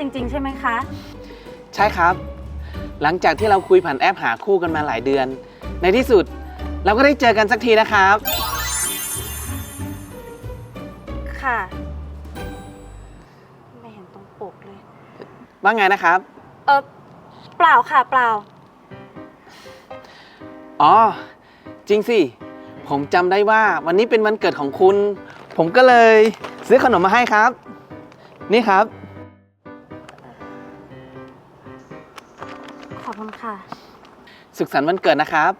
จริง ๆ ใช่ไหมคะ ใช่ครับ หลังจากที่เราคุยผ่านแอปหาคู่กันมาหลายเดือน ในที่สุดเราก็ได้เจอกันสักทีนะครับ ค่ะ ไม่เห็นตรงปกเลย ว่าไงนะครับ เออเปล่าค่ะเปล่า อ๋อ จริงสิ ผมจำได้ว่าวันนี้เป็นวันเกิดของคุณ ผมก็เลยซื้อขนมมาให้ครับ นี่ครับ อบคุณค่ะ สุขสันต์วันเกิดนะครับ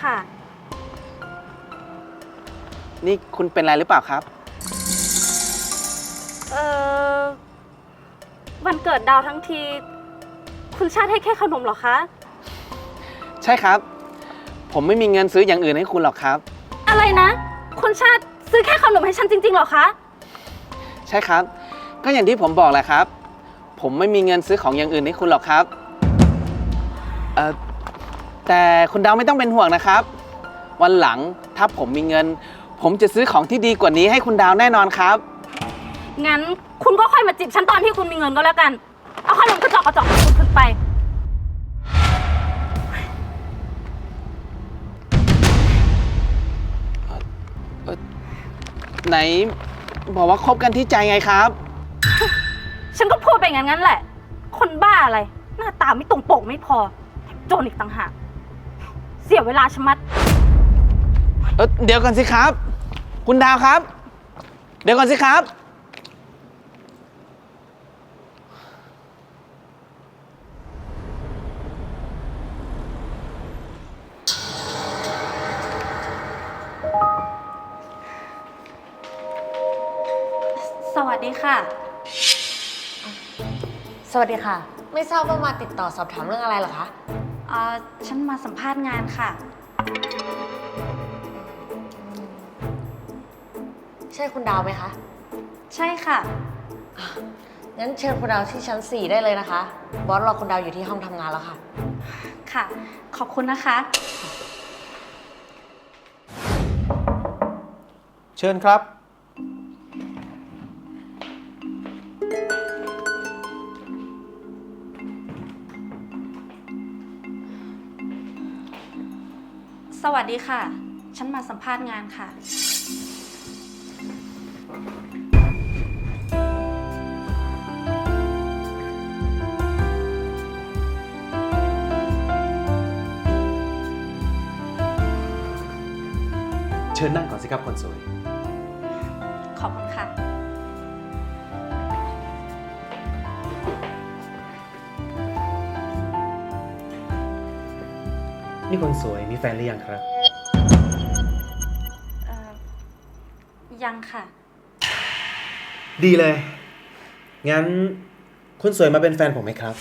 ค่ะ นี่คุณเป็นอะไรหรือเปล่าครับ เออวันเกิดดาวทั้งที คุณชาติให้แค่ขนมเหรอคะ ใช่ครับ ผมไม่มีเงินซื้ออย่างอื่นให้คุณหรอกครับ อะไรนะ คุณชาติซื้อแค่ขนมให้ฉันจริงๆเหรอคะ ใช่ครับ ก็อย่างที่ผมบอกแหละครับ ผมไม่มีเงินซื้อของอย่างอื่นให้คุณหรอกครับเอ่อแต่คุณดาวไม่ต้องเป็นห่วงนะครับ วันหลังถ้าผมมีเงิน ผมจะซื้อของที่ดีกว่านี้ให้คุณดาวแน่นอนครับ งั้นคุณก็ค่อยมาจีบฉันตอนที่คุณมีเงินก็แล้วกัน เอาขนมกระจอกกระจอกของคุณขึ้นไป ไหนบอกว่าคบกันที่ใจไงครับ ฉันก็พูดไปงั้นงั้นแหละ คนบ้าอะไร หน้าตาไม่ตรงปกไม่พอแถมโจรอีกต่างหาก เสียเวลาชะมัด เออเดี๋ยวก่อนสิครับ คุณดาวครับ เดี๋ยวก่อนสิครับ สวัสดีค่ะ สวัสดีค่ะ ไม่ทราบว่ามาติดต่อสอบถามเรื่องอะไรเหรอคะ เอ่อฉันมาสัมภาษณ์งานค่ะ ใช่คุณดาวไหมคะ ใช่ค่ะ งั้นเชิญคุณดาวที่ชั้น 4 ได้เลยนะคะ บอสรอคุณดาวอยู่ที่ห้องทำงานแล้วค่ะ ค่ะ ขอบคุณนะคะ เชิญครับ สวัสดีค่ะ ฉันมาสัมภาษณ์งานค่ะ เชิญนั่งก่อนสิครับคนสวย ขอบคุณค่ะ นี่คนสวยมีแฟนหรือยังครับ เอ่อยังค่ะ ดีเลย งั้นคนสวยมาเป็นแฟนผมไหมครับ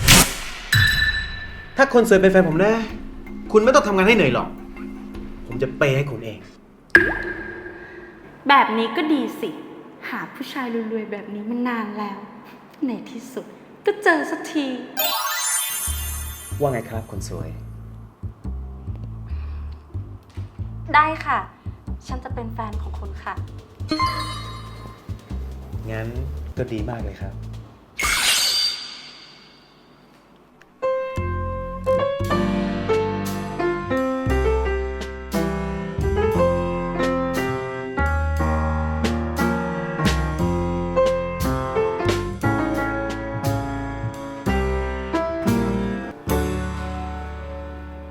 ถ้าคนสวยเป็นแฟนผมนะคุณไม่ต้องทำงานให้เหนื่อยหรอก ผมจะเปย์ให้คุณเอง แบบนี้ก็ดีสิ หาผู้ชายรวยๆแบบนี้มานานแล้ว ในที่สุดก็เจอสักที ว่าไงครับคนสวย ได้ค่ะ ฉันจะเป็นแฟนของคุณค่ะ งั้นก็ดีมากเลยครับ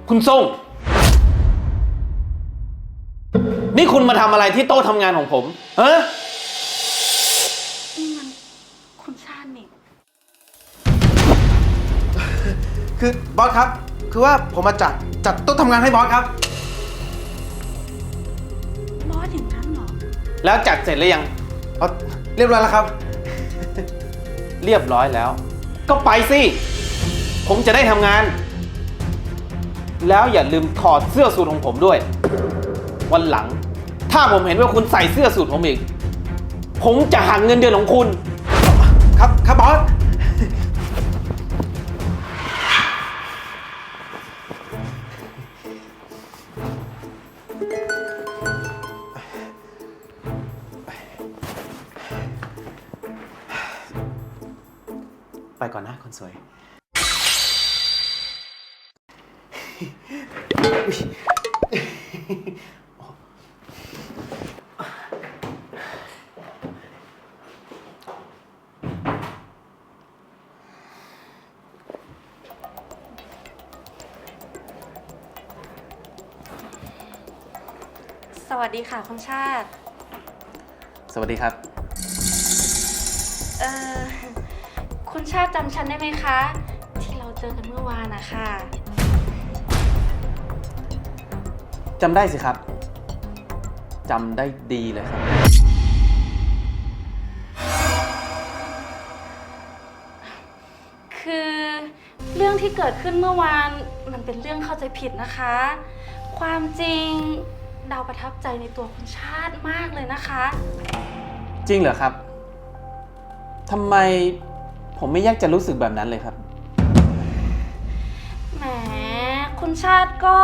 คุณส่ง นี่คุณมาทำอะไรที่โต๊ะทำงานของผมฮะนี่มันคุณชาตินี่คือบอสครับ คือว่าผมมาจัดจัดโต๊ะทำงานให้บอสครับ บอสอย่างนั้นเหรอ แล้วจัดเสร็จหรือยัง เอาเรียบร้อยแล้วครับ เรียบร้อยแล้ว ก็ไปสิ ผมจะได้ทำงาน แล้วอย่าลืมถอดเสื้อสูทของผมด้วย วันหลัง ถ้าผมเห็นว่าคุณใส่เสื้อสูทผมอีก ผมจะหักเงินเดือนของคุณ ครับครับบอส ไปก่อนนะคนสวย วัสดีค่ะคุณชาติ สวัสดีครับ เออคุณชาติจำฉันได้ไหมคะ ที่เราเจอกันเมื่อวานนะคะจำได้สิครับ จำได้ดีเลยครับ คือเรื่องที่เกิดขึ้นเมื่อวานมันเป็นเรื่องเข้าใจผิดนะคะ ความจริง ดาวประทับใจในตัวคุณชาติมากเลยนะคะ จริงเหรอครับทำไมผมไม่อยากจะรู้สึกแบบนั้นเลยครับ แหม คุณชาติก็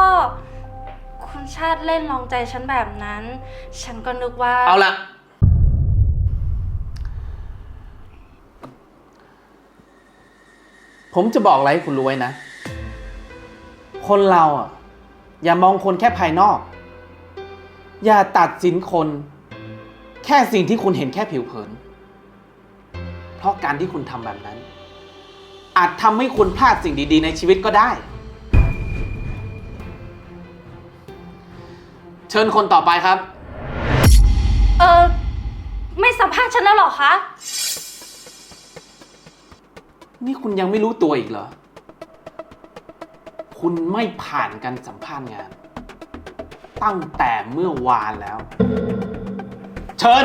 คุณชาติเล่นลองใจฉันแบบนั้น ฉันก็นึกว่า เอาละผมจะบอกอะไรให้คุณรู้ไว้นะ คนเราอะ อย่ามองคนแค่ภายนอก อย่าตัดสินคน แค่สิ่งที่คุณเห็นแค่ผิวเผิน เพราะการที่คุณทำแบบนั้น อาจทำให้คุณพลาดสิ่งดี ๆ ในชีวิตก็ได้ เชิญคนต่อไปครับ เออไม่สัมภาษณ์ฉันแล้วเหรอคะ นี่คุณยังไม่รู้ตัวอีกเหรอ คุณไม่ผ่านการสัมภาษณ์งาน ตั้งแต่เมื่อวานแล้ว เชิญ